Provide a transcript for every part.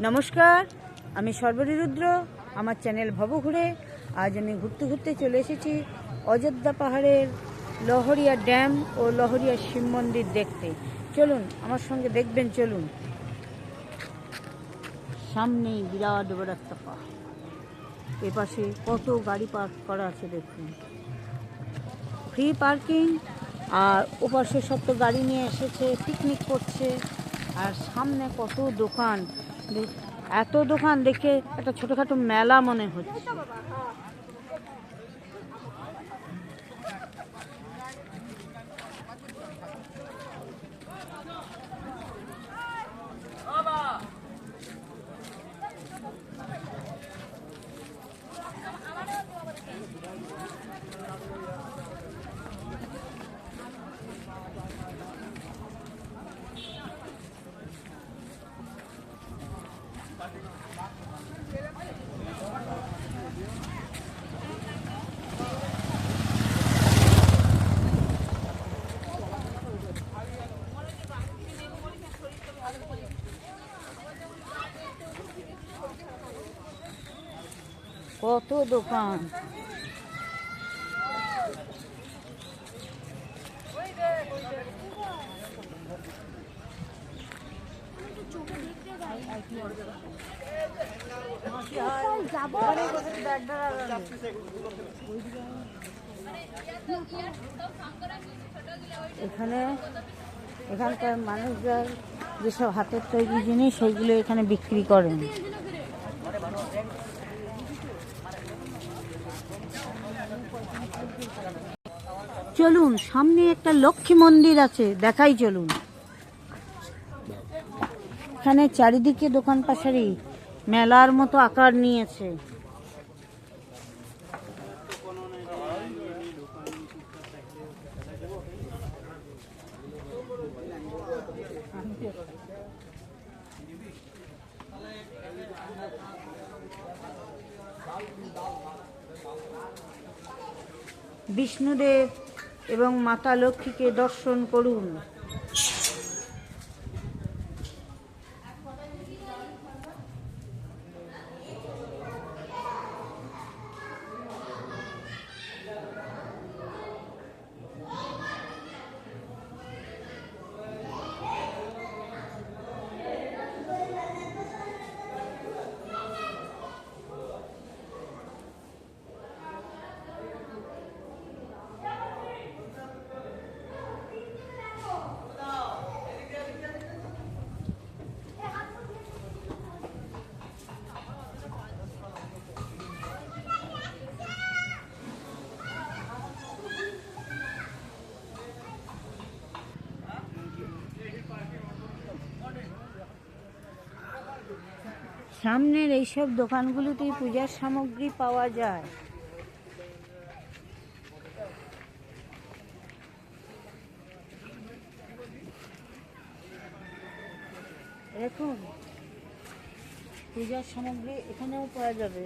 নমস্কার, আমি সর্বরী রুদ্র আমার চ্যানেল ভব ঘুরে আজ আমি ঘুরতে ঘুরতে চলে এসেছি অযোধ্যা পাহাড়ের লহরিয়া ড্যাম ও লহরিয়া শিব মন্দির দেখতে। চলুন, আমার সঙ্গে দেখবেন, চলুন। সামনেই বিরাট বড় একটা পাহাড়। এপাশে কত গাড়ি পার্ক করা আছে দেখুন। ফ্রি পার্কিং, আর ওপাশে সব তো গাড়ি নিয়ে এসেছে, পিকনিক করছে, আর সামনে কত দোকান। এত দোকান দেখে একটা ছোটোখাটো মেলা মনে হচ্ছে। কত দোকান এখানে এখানকার মানুষরা যেসব হাতের তৈরি জিনিস সেইগুলো এখানে বিক্রি করেন। চলুন, সামনে একটা লক্ষ্মী মন্দির আছে, দেখাই চলুন। এখানে চারিদিকে দোকান পাশারি মেলার মতো আকার নিয়েছে। বিষ্ণুদেব এবং মাতা লক্ষ্মীকে দর্শন করুন। সামনের এইসব দোকানগুলোতেই পূজার সামগ্রী পাওয়া যায়। দেখুন, পূজার সামগ্রী এখানেও পাওয়া যাবে।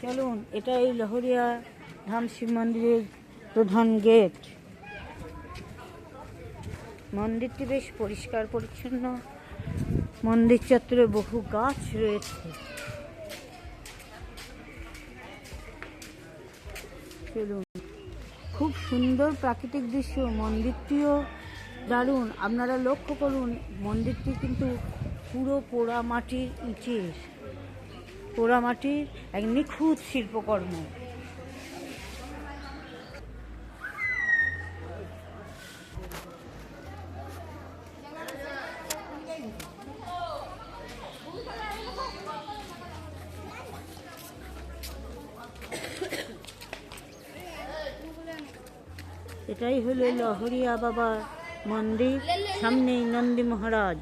চলুন, এটা এই লহরিয়া ধাম শিব মন্দিরের প্রধান গেট। মন্দিরটি বেশ পরিষ্কার পরিচ্ছন্ন। মন্দির চত্বরে বহু গাছ রয়েছে। চলুন। খুব সুন্দর প্রাকৃতিক দৃশ্য। মন্দিরটিও দারুণ। আপনারা লক্ষ্য করুন, মন্দিরটি কিন্তু পুরো পোড়া মাটির ইটের। পোড়া মাটির এক নিখুঁত শিল্পকর্ম। হলো লহরিয়া বাবার মন্দির সামনেই নন্দী মহারাজ।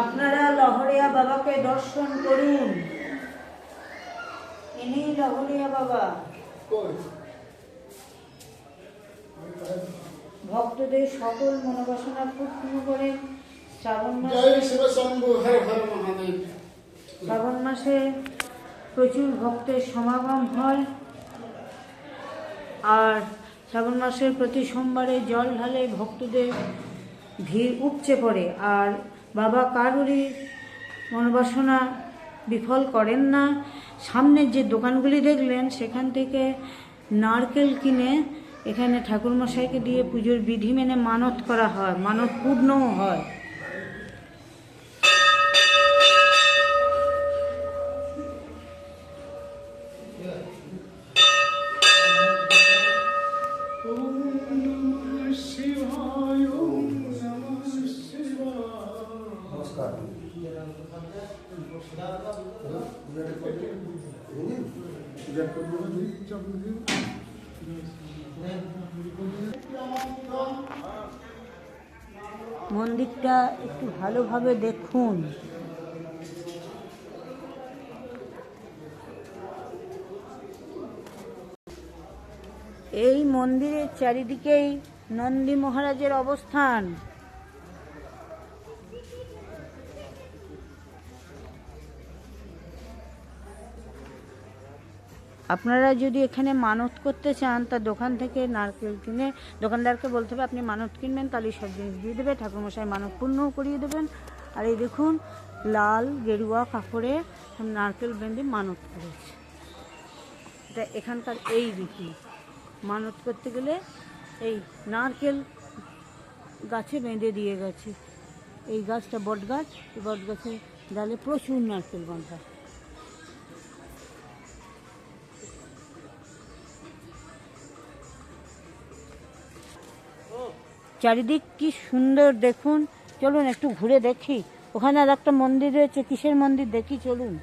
আপনারা লহরিয়া বাবাকে দর্শন করুন। ইনি লহরিয়া বাবা। ভক্তদের সকল মনোবাসনা পূর্ণ করে শ্রাবণ মাসে শ্রাবণ মাসে প্রচুর ভক্তের সমাগম হয়। আর শ্রাবণ মাসের প্রতি সোমবারে জল ঢালে ভক্তদের ভিড় উপচে পড়ে। আর বাবা কারুরই মনোবাসনা বিফল করেন না। সামনের যে দোকানগুলি দেখলেন সেখান থেকে নারকেল কিনে এখানে ঠাকুরমশাইকে দিয়ে পুজোর বিধি মেনে মানত করা হয় মানত পূর্ণও হয়। ওম নমঃ শিবায় ওম নমঃ শিবায় নমস্কার। পূজা করব চাপু দিও মন্দিরটা একটু ভালোভাবে দেখুন। এই মন্দিরের চারিদিকেই নন্দী মহারাজের অবস্থান। আপনারা যদি এখানে মানত করতে চান, তা দোকান থেকে নারকেল কিনে দোকানদারকে বলতে হবে, আপনি মানত কিনবেন, তাহলে সব জিনিস দিয়ে দেবে, ঠাকুরমশাই মানত পূর্ণও করিয়ে দেবেন। আর এই দেখুন, লাল গেরুয়া কাপড়ে নারকেল বেঁধে মানত করেছে। এটা এখানকার এই রীতি মানত করতে গেলে এই নারকেল গাছে বেঁধে দিয়ে গেছে। এই গাছটা বট গাছ এই বট গাছে ডালে প্রচুর নারকেল বাঁধা। চারিদিক কি সুন্দর দেখুন। চলুন, একটু ঘুরে দেখি। ওখানে আর একটা মন্দির রয়েছে, কিসের মন্দির? দেখি, চলুন।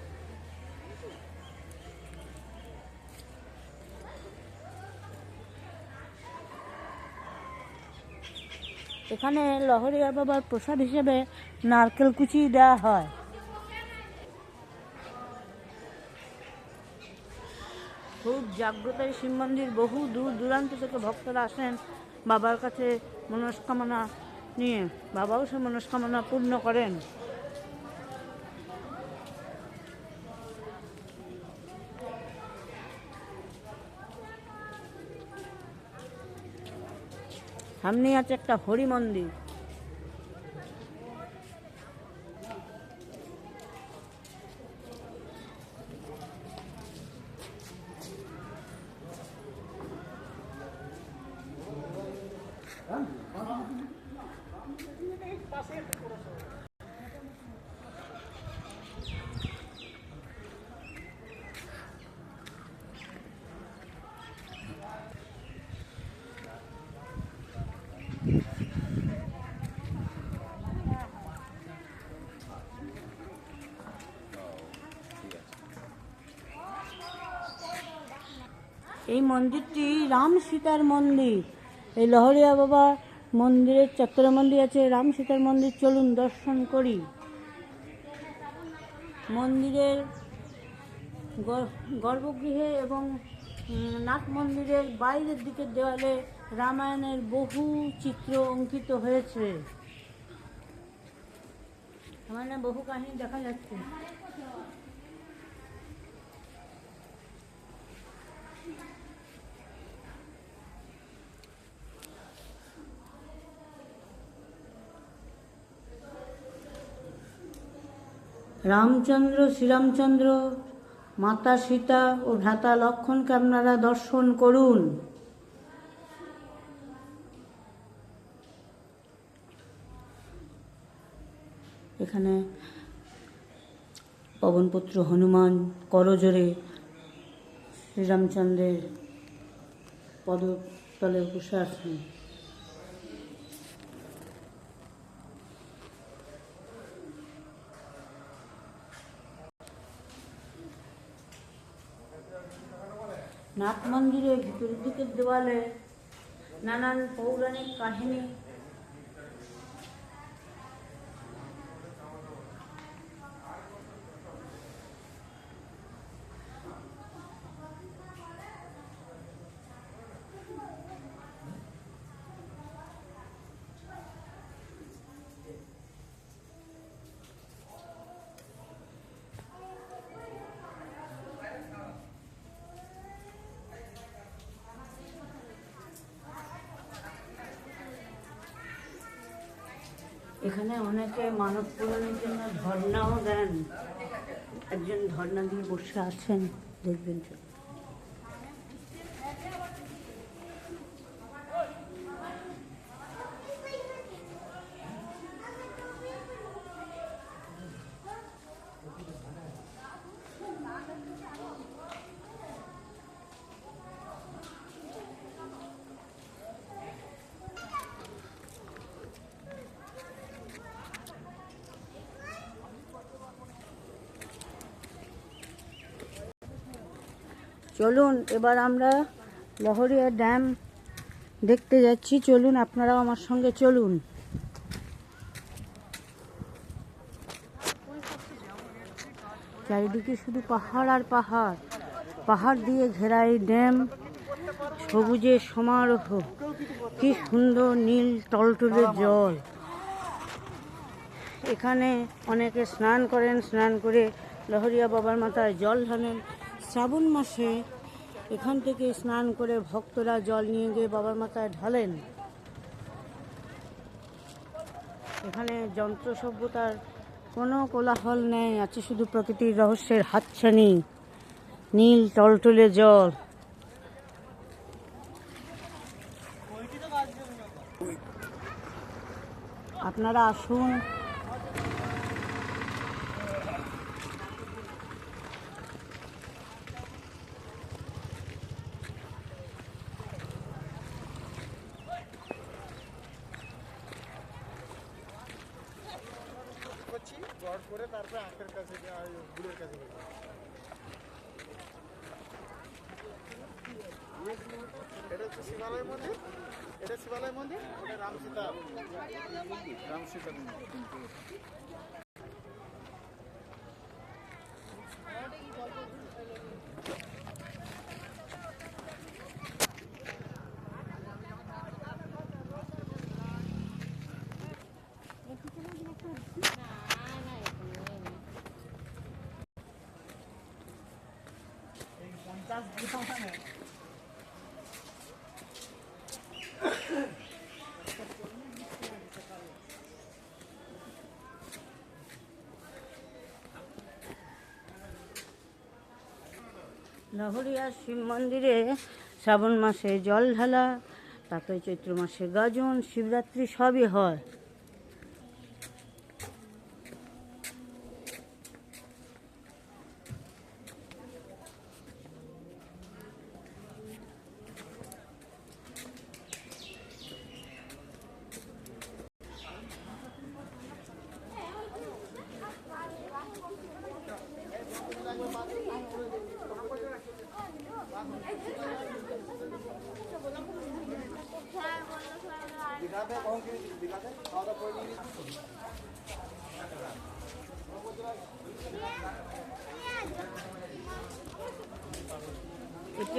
এখানে লহরিয়া বাবার প্রসাদ হিসেবে নারকেল কুচি দেওয়া হয়। খুব জাগ্রত শিব মন্দির। বহু দূর দূরান্ত থেকে ভক্তরা আসেন। বাবার কাছে মনস্কামনা নিয়ে বাবাও সে মনস্কামনা পূর্ণ করেন। সামনে আছে একটা হরি মন্দির। এই মন্দিরটি রাম সীতার মন্দির। এই লহরিয়া বাবা মন্দিরের চত্বরে মন্দির আছে, রাম সীতার মন্দির। চলুন দর্শন করি। মন্দিরের গর- গর্ভগৃহে এবং নাট মন্দিরের বাইরের দিকের দেওয়ালে রামায়ণের বহু চিত্র অঙ্কিত হয়েছে। রামায়ণের বহু কাহিনী দেখা যাচ্ছে। রামচন্দ্র, শ্রীরামচন্দ্র, মাতা সীতা ও ভ্রাতা লক্ষণকে আপনারা দর্শন করুন। এখানে পবনপুত্র হনুমান করজোরে শ্রীরামচন্দ্রের পদতলে বসে আছেন। নাথ মন্দিরের ভিতরের দিকের দেওয়ালে নানান পৌরাণিক কাহিনী এখানে অনেকে মানব পূরণের জন্য ধর্ণাও দেন। একজন ধর্ণা দিয়ে বসে আছেন দেখবেন চলুন। এবার আমরা লহরিয়া ড্যাম দেখতে যাচ্ছি। চলুন, আপনারাও আমার সঙ্গে চলুন। চারিদিকে শুধু পাহাড় আর পাহাড়। পাহাড় দিয়ে ঘেরা এই ড্যাম সবুজের সমারোহ। কি সুন্দর নীল টলটলে জল। এখানে অনেকে স্নান করেন, স্নান করে লহরিয়া বাবার মাথায় জল ঢালেন। শ্রাবণ মাসে এখান থেকে স্নান করে ভক্তরা জল নিয়ে গিয়ে বাবার মাথায় ঢালেন। এখানে যন্ত্র সভ্যতার কোনো কোলাহল নেই, আছে শুধু প্রকৃতির রহস্যের হাতছানি, নীল টলটলে জল। আপনারা আসুন। করে তারপরে আখের কাছে গুড়ের কাছে। এটা হচ্ছে শিবালয় মন্দির এটা শিবালয় মন্দির ওটা রামসীতা মন্দির। লহরিয়া শিব মন্দিরে শ্রাবণ মাসে জল ঢালা তারপরে চৈত্র মাসে গাজন শিবরাত্রি সবই হয় এটি